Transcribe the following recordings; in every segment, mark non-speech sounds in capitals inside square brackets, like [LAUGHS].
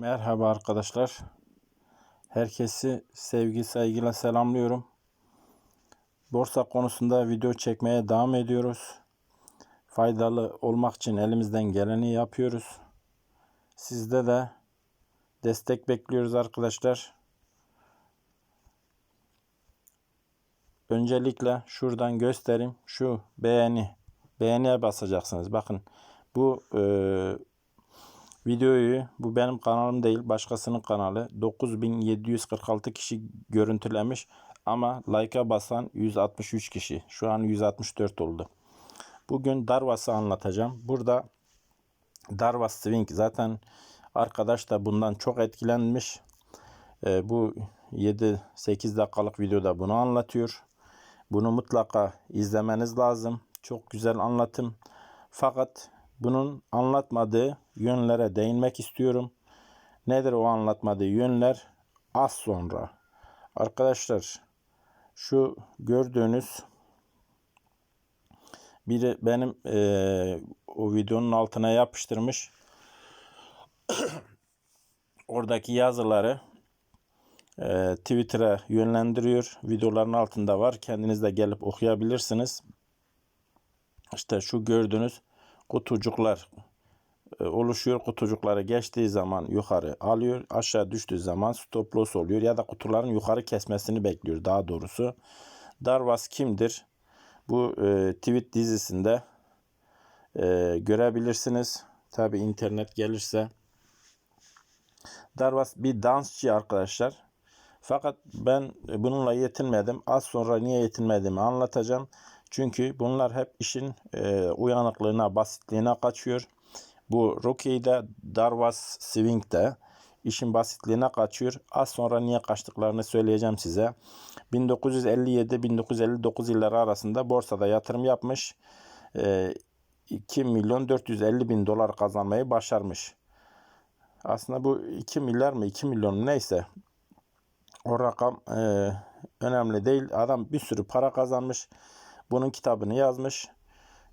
Merhaba arkadaşlar. Herkesi sevgi saygıyla selamlıyorum. Borsa konusunda video çekmeye devam ediyoruz. Faydalı olmak için elimizden geleni yapıyoruz. Sizde de destek bekliyoruz arkadaşlar. Öncelikle şuradan göstereyim. Şu beğeni. Beğeniye basacaksınız. Bakın bu eee Videoyu bu benim kanalım değil başkasının kanalı 9746 kişi görüntülemiş ama like'a basan 163 kişi şu an 164 oldu. Bugün Darvas'ı anlatacağım. Burada Darvas Swing zaten arkadaş da bundan çok etkilenmiş. Ee, bu 7-8 dakikalık videoda bunu anlatıyor. Bunu mutlaka izlemeniz lazım. Çok güzel anlatım. Fakat bunun anlatmadığı yönlere değinmek istiyorum. Nedir o anlatmadığı yönler? Az sonra. Arkadaşlar şu gördüğünüz biri benim eee, o videonun altına yapıştırmış. [COUGHS] Oradaki yazıları eee, Twitter'a yönlendiriyor. Videoların altında var. Kendiniz de gelip okuyabilirsiniz. İşte şu gördüğünüz kutucuklar e, oluşuyor. Kutucukları geçtiği zaman yukarı alıyor. Aşağı düştüğü zaman stop loss oluyor. Ya da kutuların yukarı kesmesini bekliyor daha doğrusu. Darvas kimdir? Bu e, tweet dizisinde e, görebilirsiniz. Tabi internet gelirse. Darvas bir dansçı arkadaşlar. Fakat ben bununla yetinmedim. Az sonra niye yetinmediğimi anlatacağım. Çünkü bunlar hep işin e, uyanıklığına, basitliğine kaçıyor. Bu Rookie'de, Darvas Swing'de işin basitliğine kaçıyor. Az sonra niye kaçtıklarını söyleyeceğim size. 1957-1959 yılları arasında borsada yatırım yapmış. E, 2 milyon 450 bin dolar kazanmayı başarmış. Aslında bu 2 milyar mı 2 milyon neyse o rakam e, önemli değil. Adam bir sürü para kazanmış. Bunun kitabını yazmış.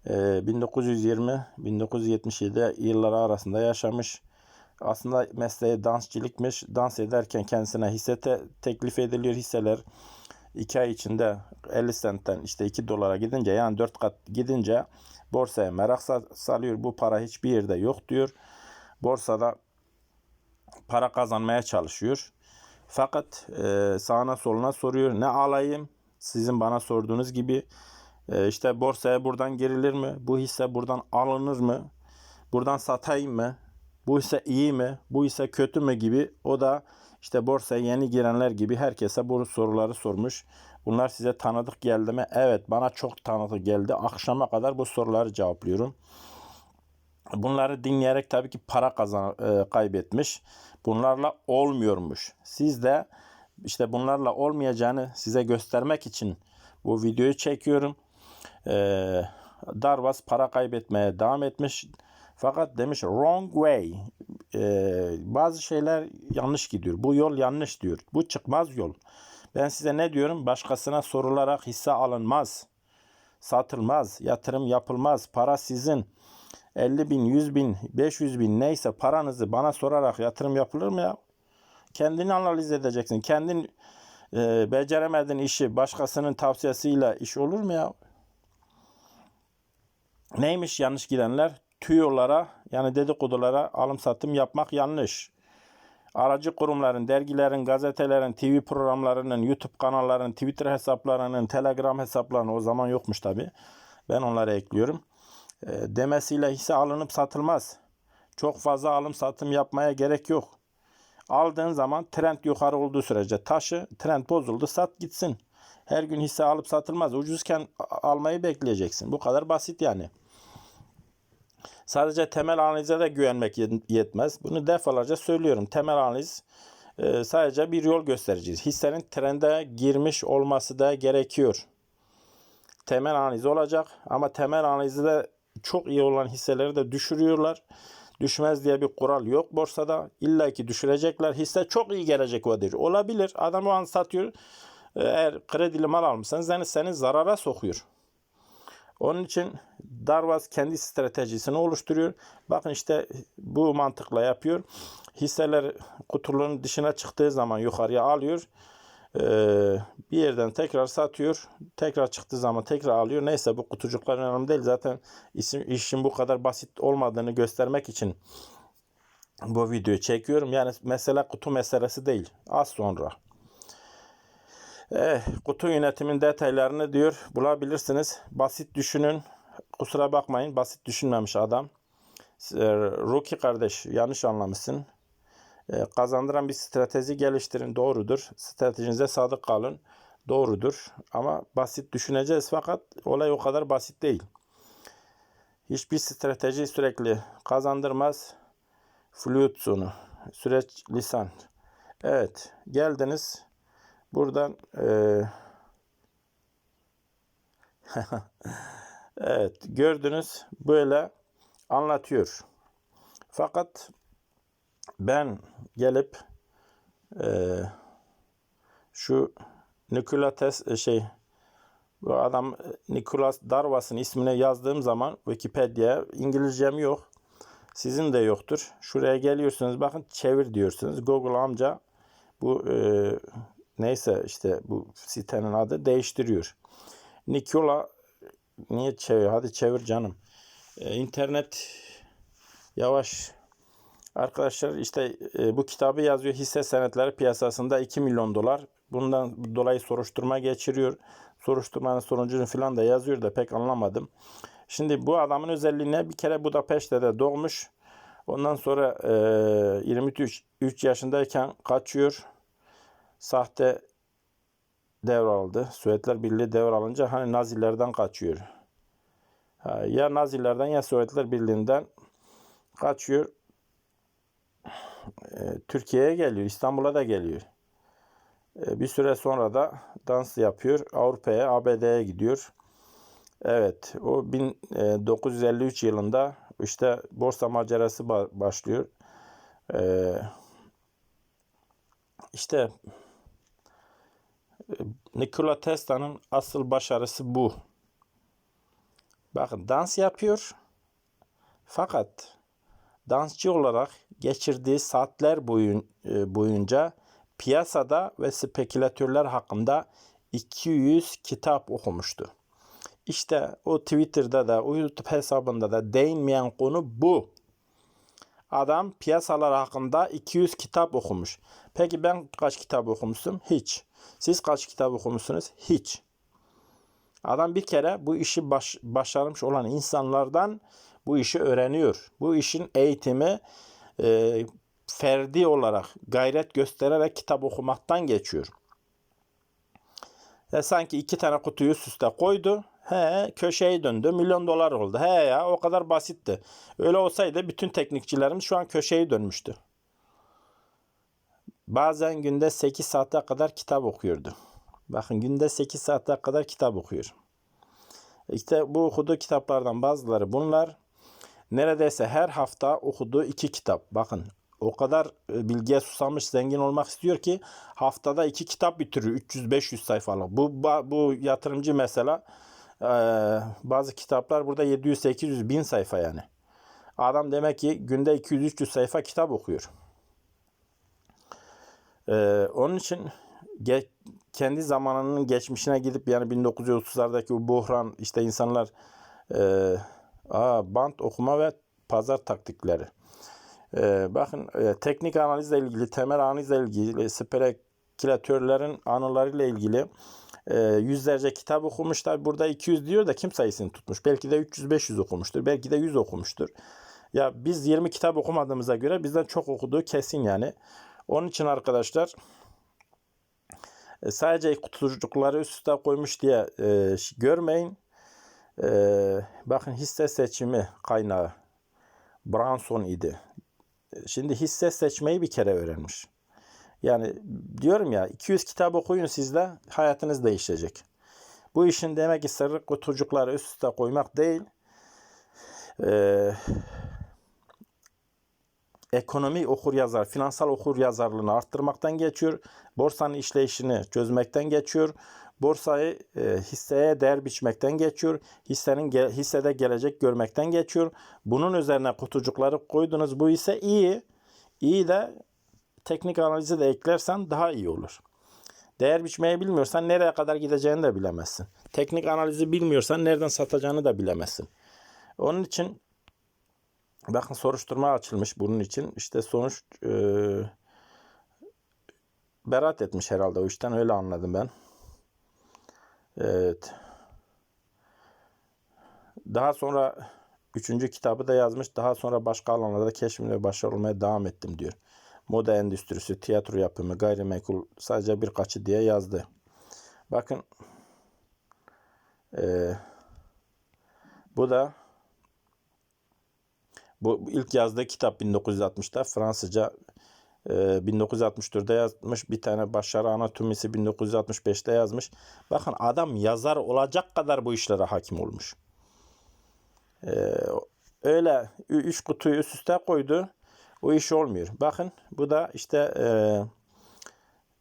E, 1920-1977 yılları arasında yaşamış. Aslında mesleği dansçılıkmış. Dans ederken kendisine hisse te- teklif ediliyor. Hisseler 2 ay içinde 50 sentten işte 2 dolara gidince yani 4 kat gidince borsaya merak sa- salıyor. Bu para hiçbir yerde yok diyor. Borsada para kazanmaya çalışıyor. Fakat e, sağına soluna soruyor. Ne alayım? Sizin bana sorduğunuz gibi e, işte borsaya buradan girilir mi? Bu hisse buradan alınır mı? Buradan satayım mı? Bu hisse iyi mi? Bu hisse kötü mü gibi. O da işte borsaya yeni girenler gibi herkese bu soruları sormuş. Bunlar size tanıdık geldi mi? Evet bana çok tanıdık geldi. Akşama kadar bu soruları cevaplıyorum. Bunları dinleyerek tabii ki para kazan e, kaybetmiş. Bunlarla olmuyormuş. Siz de işte bunlarla olmayacağını size göstermek için bu videoyu çekiyorum. E, Darvas para kaybetmeye devam etmiş. Fakat demiş wrong way. E, bazı şeyler yanlış gidiyor. Bu yol yanlış diyor. Bu çıkmaz yol. Ben size ne diyorum? Başkasına sorularak hisse alınmaz. Satılmaz. Yatırım yapılmaz. Para sizin. 50 bin, 100 bin, 500 bin neyse paranızı bana sorarak yatırım yapılır mı ya? Kendini analiz edeceksin. Kendin e, beceremediğin işi başkasının tavsiyesiyle iş olur mu ya? Neymiş yanlış gidenler? Tüyolara yani dedikodulara alım satım yapmak yanlış. Aracı kurumların, dergilerin, gazetelerin, TV programlarının, YouTube kanallarının, Twitter hesaplarının, Telegram hesaplarının o zaman yokmuş tabi. Ben onları ekliyorum. E, demesiyle hisse alınıp satılmaz. Çok fazla alım satım yapmaya gerek yok. Aldığın zaman trend yukarı olduğu sürece taşı, trend bozuldu sat gitsin. Her gün hisse alıp satılmaz. Ucuzken almayı bekleyeceksin. Bu kadar basit yani. Sadece temel analize de güvenmek yetmez. Bunu defalarca söylüyorum. Temel analiz e, sadece bir yol göstereceğiz. Hissenin trende girmiş olması da gerekiyor. Temel analiz olacak ama temel analizde çok iyi olan hisseleri de düşürüyorlar. Düşmez diye bir kural yok borsada. İlla ki düşürecekler. Hisse çok iyi gelecek diyor. Olabilir. Adam o an satıyor. Eğer kredili mal almışsanız yani seni zarara sokuyor. Onun için Darvas kendi stratejisini oluşturuyor. Bakın işte bu mantıkla yapıyor. hisseler kutunun dışına çıktığı zaman yukarıya alıyor. Ee, bir yerden tekrar satıyor. Tekrar çıktığı zaman tekrar alıyor. Neyse bu kutucuklar önemli değil. Zaten isim, işin bu kadar basit olmadığını göstermek için bu videoyu çekiyorum. Yani mesele kutu meselesi değil. Az sonra. Eh, kutu yönetimin detaylarını diyor bulabilirsiniz. Basit düşünün. Kusura bakmayın basit düşünmemiş adam. Ruki kardeş yanlış anlamışsın. E, kazandıran bir strateji geliştirin doğrudur. Stratejinize sadık kalın doğrudur. Ama basit düşüneceğiz fakat olay o kadar basit değil. Hiçbir strateji sürekli kazandırmaz. Flüt sonu. Süreç lisan. Evet geldiniz. Buradan eee [LAUGHS] Evet gördünüz böyle anlatıyor. Fakat ben gelip eee, şu Nikola Tes e, şey bu adam e, Nicholas Darvas'ın ismini yazdığım zaman Wikipedia İngilizcem yok. Sizin de yoktur. Şuraya geliyorsunuz bakın çevir diyorsunuz. Google amca bu e, neyse işte bu sitenin adı değiştiriyor. Nikola niye çevir? Hadi çevir canım. E, internet yavaş. Arkadaşlar işte e, bu kitabı yazıyor. Hisse senetleri piyasasında 2 milyon dolar. Bundan dolayı soruşturma geçiriyor. Soruşturmanın sonucunu falan da yazıyor da pek anlamadım. Şimdi bu adamın özelliği ne? Bir kere Budapeşte'de doğmuş. Ondan sonra e, 23 3 yaşındayken kaçıyor. Sahte devraldı. Sovyetler Birliği devralınca hani Nazilerden kaçıyor. Ya Nazilerden ya Sovyetler Birliği'nden kaçıyor. E, Türkiye'ye geliyor. İstanbul'a da geliyor. E, bir süre sonra da dans yapıyor. Avrupa'ya, ABD'ye gidiyor. Evet, o 1953 yılında işte borsa macerası ba- başlıyor. İşte e, Nikola Tesla'nın asıl başarısı bu. Bakın dans yapıyor. Fakat dansçı olarak geçirdiği saatler boyun, e, boyunca piyasada ve spekülatörler hakkında 200 kitap okumuştu. İşte o Twitter'da da, o YouTube hesabında da değinmeyen konu bu. Adam piyasalar hakkında 200 kitap okumuş. Peki ben kaç kitap okumuşum? Hiç. Siz kaç kitap okumuşsunuz? Hiç. Adam bir kere bu işi baş, başarmış olan insanlardan bu işi öğreniyor. Bu işin eğitimi e, ferdi olarak gayret göstererek kitap okumaktan geçiyor. Ya sanki iki tane kutuyu üst üste koydu. He köşeyi döndü. Milyon dolar oldu. He ya o kadar basitti. Öyle olsaydı bütün teknikçilerimiz şu an köşeyi dönmüştü. Bazen günde 8 saate kadar kitap okuyordu. Bakın günde 8 saate kadar kitap okuyor. İşte bu okuduğu kitaplardan bazıları bunlar. Neredeyse her hafta okuduğu iki kitap. Bakın o kadar e, bilgiye susamış, zengin olmak istiyor ki haftada iki kitap bitiriyor. 300-500 sayfalık. Bu, bu yatırımcı mesela bazı kitaplar burada 700-800 bin sayfa yani. Adam demek ki günde 200-300 sayfa kitap okuyor. Ee, onun için kendi zamanının geçmişine gidip yani 1930'lardaki o buhran işte insanlar e, aa, bant okuma ve pazar taktikleri. Ee, bakın e, teknik analizle ilgili, temel analizle ilgili, spekülatörlerin anılarıyla ilgili e, yüzlerce kitap okumuşlar. Burada 200 diyor da kim sayısını tutmuş? Belki de 300-500 okumuştur. Belki de 100 okumuştur. Ya biz 20 kitap okumadığımıza göre bizden çok okuduğu kesin yani. Onun için arkadaşlar e, sadece kutucukları üst üste koymuş diye e, görmeyin. E, bakın hisse seçimi kaynağı Branson idi. Şimdi hisse seçmeyi bir kere öğrenmiş. Yani diyorum ya 200 kitap okuyun sizde hayatınız değişecek. Bu işin demek ki sırrı kutucukları üst üste koymak değil. Ee, ekonomi okur yazar, finansal okur yazarlığını arttırmaktan geçiyor. Borsanın işleyişini çözmekten geçiyor. Borsayı e, hisseye değer biçmekten geçiyor. Hissenin ge- hissede gelecek görmekten geçiyor. Bunun üzerine kutucukları koydunuz. Bu ise iyi. İyi de teknik analizi de eklersen daha iyi olur. Değer biçmeyi bilmiyorsan nereye kadar gideceğini de bilemezsin. Teknik analizi bilmiyorsan nereden satacağını da bilemezsin. Onun için bakın soruşturma açılmış bunun için. İşte sonuç e, beraat etmiş herhalde o işten öyle anladım ben. Evet. Daha sonra üçüncü kitabı da yazmış. Daha sonra başka alanlarda keşfimle olmaya devam ettim diyor. Moda endüstrisi, tiyatro yapımı, gayrimenkul sadece birkaçı diye yazdı. Bakın eee, bu da bu ilk yazdığı kitap 1960'da Fransızca e, 1964'de yazmış. Bir tane başarı anatomisi 1965'te yazmış. Bakın adam yazar olacak kadar bu işlere hakim olmuş. E, öyle üç kutuyu üst üste koydu. O iş olmuyor. Bakın bu da işte e,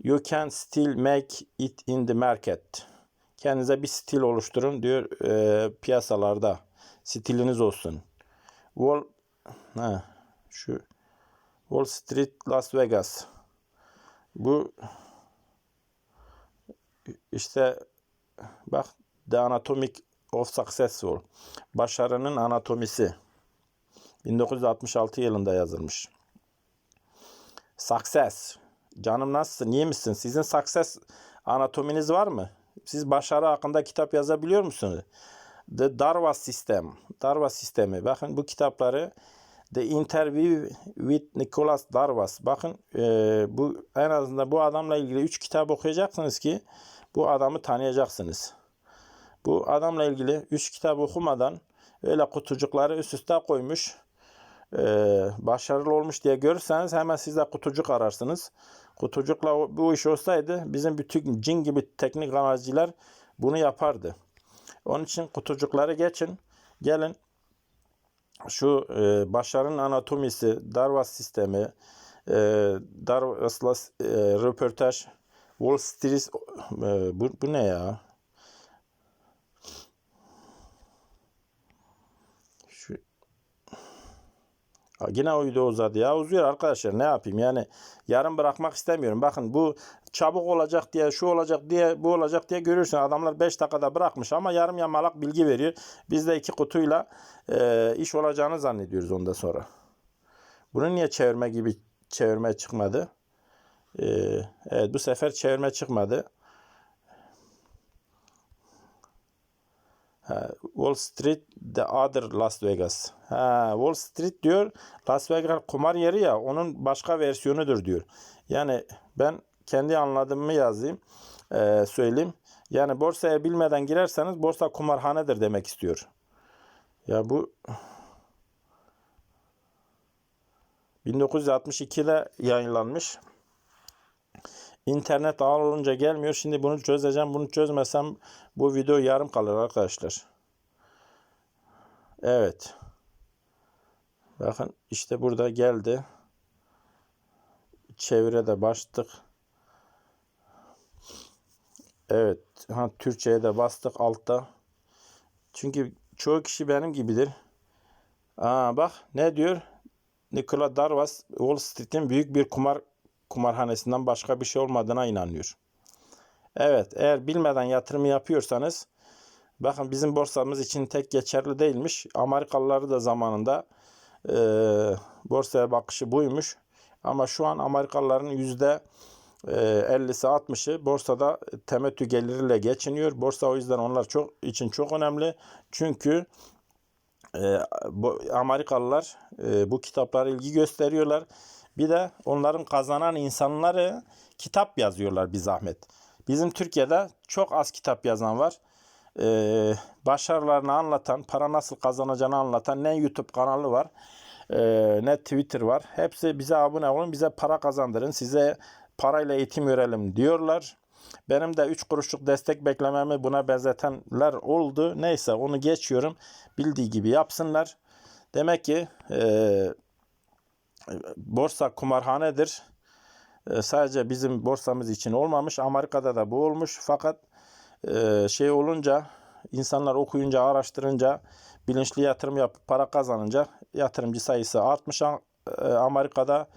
you can still make it in the market. Kendinize bir stil oluşturun diyor e, piyasalarda. Stiliniz olsun. Wall ha, şu Wall Street Las Vegas. Bu işte bak The Anatomy of Successful. Başarının anatomisi. 1966 yılında yazılmış. Success. Canım nasılsın? İyi misin? Sizin success anatominiz var mı? Siz başarı hakkında kitap yazabiliyor musunuz? The Darwa System. Darwa sistemi. Bakın bu kitapları The Interview with Nicholas Darvas. Bakın e, bu en azından bu adamla ilgili 3 kitap okuyacaksınız ki bu adamı tanıyacaksınız. Bu adamla ilgili 3 kitap okumadan öyle kutucukları üst üste koymuş. E, başarılı olmuş diye görürseniz hemen siz de kutucuk ararsınız. Kutucukla bu iş olsaydı bizim bütün cin gibi teknik analizciler bunu yapardı. Onun için kutucukları geçin. Gelin şu e, başarının anatomisi, Darvas sistemi, e, Darvas'la e, röportaj, Wall Street, e, bu, bu ne ya? Yine o video uzadı ya. Uzuyor arkadaşlar. Ne yapayım? Yani yarın bırakmak istemiyorum. Bakın bu çabuk olacak diye, şu olacak diye, bu olacak diye görürsün. Adamlar 5 dakikada bırakmış ama yarım yamalak bilgi veriyor. Biz de iki kutuyla e, iş olacağını zannediyoruz ondan sonra. Bunu niye çevirme gibi çevirme çıkmadı? E, evet bu sefer çevirme çıkmadı. Wall Street the other Las Vegas. Ha, Wall Street diyor Las Vegas kumar yeri ya onun başka versiyonudur diyor. Yani ben kendi anladığımı yazayım eee, söyleyeyim. Yani borsaya bilmeden girerseniz borsa kumarhanedir demek istiyor. Ya bu 1962'de yayınlanmış. İnternet ağır olunca gelmiyor. Şimdi bunu çözeceğim. Bunu çözmesem bu video yarım kalır arkadaşlar. Evet. Bakın işte burada geldi. Çevire de bastık. Evet. Ha, Türkçe'ye de bastık altta. Çünkü çoğu kişi benim gibidir. Aa, bak ne diyor? Nikola Darvas Wall Street'in büyük bir kumar kumarhanesinden başka bir şey olmadığına inanıyor. Evet, eğer bilmeden yatırım yapıyorsanız bakın bizim borsamız için tek geçerli değilmiş. Amerikalıları da zamanında e, borsaya bakışı buymuş. Ama şu an Amerikalıların yüzde e, 50'si 60'ı borsada temettü geliriyle geçiniyor. Borsa o yüzden onlar çok için çok önemli. Çünkü e, bu Amerikalılar e, bu kitaplara ilgi gösteriyorlar. Bir de onların kazanan insanları kitap yazıyorlar bir zahmet. Bizim Türkiye'de çok az kitap yazan var. E, başarılarını anlatan, para nasıl kazanacağını anlatan ne YouTube kanalı var, e, ne Twitter var. Hepsi bize abone olun, bize para kazandırın, size parayla eğitim verelim diyorlar. Benim de 3 kuruşluk destek beklememi buna benzetenler oldu. Neyse onu geçiyorum. Bildiği gibi yapsınlar. Demek ki e, borsa kumarhanedir. E, sadece bizim borsamız için olmamış. Amerika'da da bu olmuş. Fakat e, şey olunca insanlar okuyunca, araştırınca, bilinçli yatırım yapıp para kazanınca yatırımcı sayısı artmış e, Amerika'da.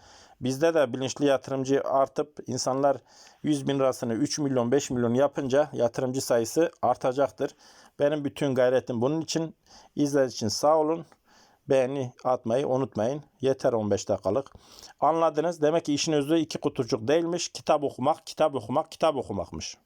Bizde de bilinçli yatırımcı artıp insanlar 100 bin lirasını 3 milyon 5 milyon yapınca yatırımcı sayısı artacaktır. Benim bütün gayretim bunun için. İzlediğiniz için sağ olun. Beğeni atmayı unutmayın. Yeter 15 dakikalık. Anladınız. Demek ki işin özü iki kutucuk değilmiş. Kitap okumak, kitap okumak, kitap okumakmış.